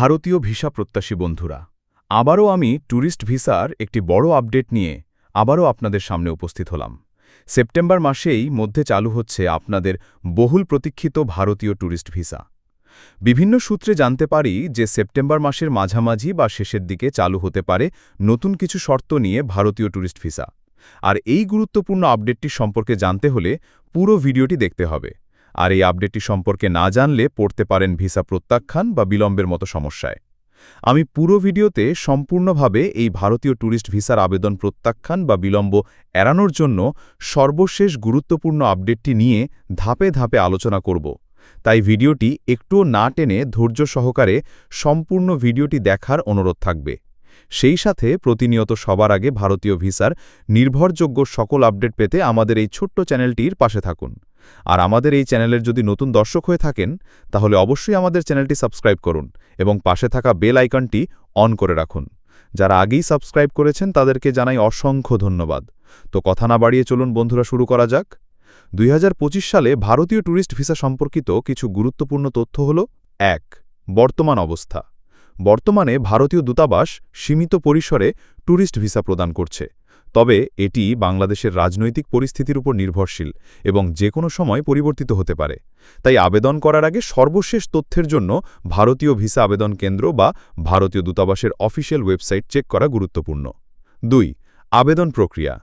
ভারতীয় ভিসা প্রত্যাশী বন্ধুরা, আবারও আমি ট্যুরিস্ট ভিসার একটি বড় আপডেট নিয়ে আবারও আপনাদের সামনে উপস্থিত হলাম। সেপ্টেম্বর মাসেই মধ্যে চালু হচ্ছে আপনাদের বহুল প্রতীক্ষিত ভারতীয় ট্যুরিস্ট ভিসা। বিভিন্ন সূত্রে জানতে পারি যে সেপ্টেম্বর মাসের মাঝামাঝি বা শেষের দিকে চালু হতে পারে নতুন কিছু শর্ত নিয়ে ভারতীয় ট্যুরিস্ট ভিসা। আর এই গুরুত্বপূর্ণ আপডেটটি সম্পর্কে জানতে হলে পুরো ভিডিওটি দেখতে হবে। আর এই আপডেটটি সম্পর্কে না জানলে পড়তে পারেন ভিসা প্রত্যাখ্যান বা বিলম্বের মতো সমস্যায়। আমি পুরো ভিডিওতে সম্পূর্ণভাবে এই ভারতীয় ট্যুরিস্ট ভিসার আবেদন প্রত্যাখ্যান বা বিলম্ব এড়ানোর জন্য সর্বশেষ গুরুত্বপূর্ণ আপডেটটি নিয়ে ধাপে ধাপে আলোচনা করব। তাই ভিডিওটি একটুও না টেনে ধৈর্য সহকারে সম্পূর্ণ ভিডিওটি দেখার অনুরোধ থাকবে। সেই সাথে প্রতিনিয়ত সবার আগে ভারতীয় ভিসার নির্ভরযোগ্য সকল আপডেট পেতে আমাদের এই ছোট্ট চ্যানেলটির পাশে থাকুন। আর আমাদের এই চ্যানেলের যদি নতুন দর্শক হয়ে থাকেন, তাহলে অবশ্যই আমাদের চ্যানেলটি সাবস্ক্রাইব করুন এবং পাশে থাকা বেল আইকনটি অন করে রাখুন। যারা আগেই সাবস্ক্রাইব করেছেন, তাদেরকে জানাই অসংখ্য ধন্যবাদ। তো কথা না বাড়িয়ে চলুন বন্ধুরা, শুরু করা যাক। দুই হাজার পঁচিশ সালে ভারতীয় ট্যুরিস্ট ভিসা সম্পর্কিত কিছু গুরুত্বপূর্ণ তথ্য হল, এক, বর্তমান অবস্থা। বর্তমানে ভারতীয় দূতাবাস সীমিত পরিসরে ট্যুরিস্ট ভিসা প্রদান করছে। তবে এটি বাংলাদেশের রাজনৈতিক পরিস্থিতির উপর নির্ভরশীল এবং যে কোনো সময় পরিবর্তিত হতে পারে। তাই আবেদন করার আগে সর্বশেষ তথ্যের জন্য ভারতীয় ভিসা আবেদন কেন্দ্র বা ভারতীয় দূতাবাসের অফিসিয়াল ওয়েবসাইট চেক করা গুরুত্বপূর্ণ। দুই, আবেদন প্রক্রিয়া।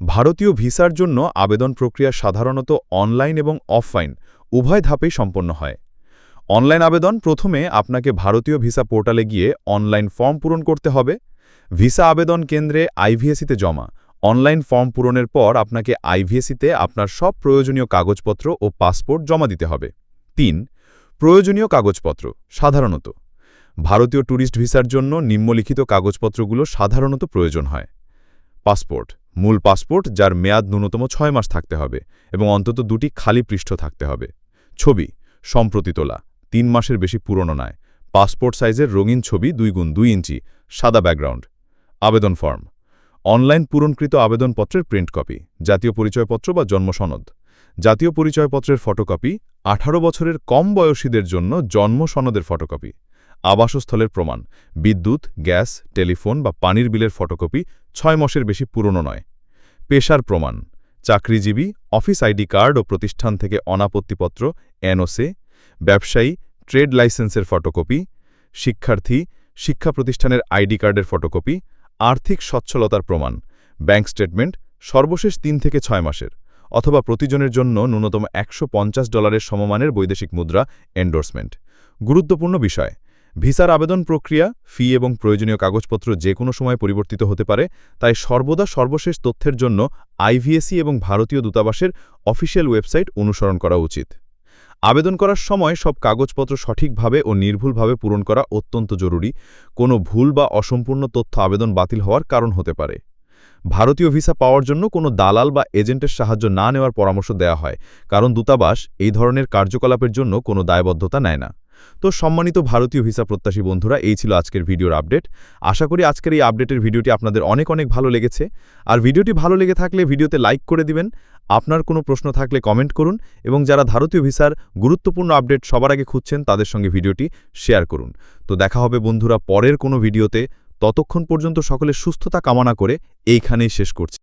ভারতীয় ভিসার জন্য আবেদন প্রক্রিয়া সাধারণত অনলাইন এবং অফলাইন, উভয় ধাপেই সম্পন্ন হয়। অনলাইন আবেদন প্রথমে আপনাকে ভারতীয় ভিসা পোর্টালে গিয়ে অনলাইন ফর্ম পূরণ করতে হবে। ভিসা আবেদন কেন্দ্রে আইভিএসিতে জমা। অনলাইন ফর্ম পূরণের পর আপনাকে আইভিএসিতে আপনার সব প্রয়োজনীয় কাগজপত্র ও পাসপোর্ট জমা দিতে হবে। তিন, প্রয়োজনীয় কাগজপত্র, সাধারণত। ভারতীয় ট্যুরিস্ট ভিসার জন্য নিম্নলিখিত কাগজপত্রগুলো সাধারণত প্রয়োজন হয়। পাসপোর্ট, মূল পাসপোর্ট যার মেয়াদ ন্যূনতম ছয় মাস থাকতে হবে এবং অন্তত দুটি খালি পৃষ্ঠ থাকতে হবে। ছবি, সম্প্রতি তোলা। তিন মাসের বেশি পুরনো নয়। পাসপোর্ট সাইজের রঙিন ছবি দুই গুণ দুই ইঞ্চি, সাদা ব্যাকগ্রাউন্ড। আবেদন ফর্ম। অনলাইন পূরণকৃত আবেদনপত্রের প্রিন্ট কপি, জাতীয় পরিচয়পত্র বা জন্ম সনদ। জাতীয় পরিচয়পত্রের ফটোকপি, আঠারো বছরের কম বয়সীদের জন্য জন্ম সনদের ফটোকপি। আবাসস্থলের প্রমাণ, বিদ্যুৎ, গ্যাস, টেলিফোন বা পানির বিলের ফটোকপি ছয় মাসের বেশি পুরনো নয়। পেশার প্রমাণ, চাকরিজীবী, অফিস আইডি কার্ড ও প্রতিষ্ঠান থেকে অনাপত্তিপত্র, এনওসে ব্যবসায়ী, ট্রেড লাইসেন্সের ফটোকপি, শিক্ষার্থী, শিক্ষা প্রতিষ্ঠানের আইডি কার্ডের ফটোকপি, আর্থিক সচ্ছলতার প্রমাণ, ব্যাংক স্টেটমেন্ট, সর্বশেষ তিন থেকে ছয় মাসের, অথবা প্রতিজনের জন্য ন্যূনতম একশো পঞ্চাশ ডলারের সমমানের বৈদেশিক মুদ্রা এন্ডোর্সমেন্ট গুরুত্বপূর্ণ বিষয়, ভিসার আবেদন প্রক্রিয়া, ফি এবং প্রয়োজনীয় কাগজপত্র যে কোনো সময় পরিবর্তিত হতে পারে, তাই সর্বদা সর্বশেষ তথ্যের জন্য আইভিএসি এবং ভারতীয় দূতাবাসের অফিসিয়াল ওয়েবসাইট অনুসরণ করা উচিত। আবেদন করার সময় সব কাগজপত্র সঠিকভাবে ও নির্ভুলভাবে পূরণ করা অত্যন্ত জরুরি। কোনো ভুল বা অসম্পূর্ণ তথ্য আবেদন বাতিল হওয়ার কারণ হতে পারে। ভারতীয় ভিসা পাওয়ার জন্য কোনো দালাল বা এজেন্টের সাহায্য না নেওয়ার পরামর্শ দেয়া হয়, কারণ দূতাবাস এই ধরনের কার্যকলাপের জন্য কোনো দায়বদ্ধতা নেয় না। তো সম্মানিত ভারতীয় ভিসা প্রত্যাশী বন্ধুরা, এই ছিল আজকের ভিডিওর আপডেট। আশা করি আজকের এই আপডেটের ভিডিওটি আপনাদের অনেক অনেক ভালো লেগেছে। আর ভিডিওটি ভালো লেগে থাকলে ভিডিওতে লাইক করে দিবেন। আপনার কোনো প্রশ্ন থাকলে কমেন্ট করুন এবং যারা ভারতীয় ভিসার গুরুত্বপূর্ণ আপডেট সবার আগে খুঁজছেন, তাদের সঙ্গে ভিডিওটি শেয়ার করুন। তো দেখা হবে বন্ধুরা পরের কোনো ভিডিওতে। ততক্ষণ পর্যন্ত সকলে সুস্থতা কামনা করে এইখানেই শেষ করছি।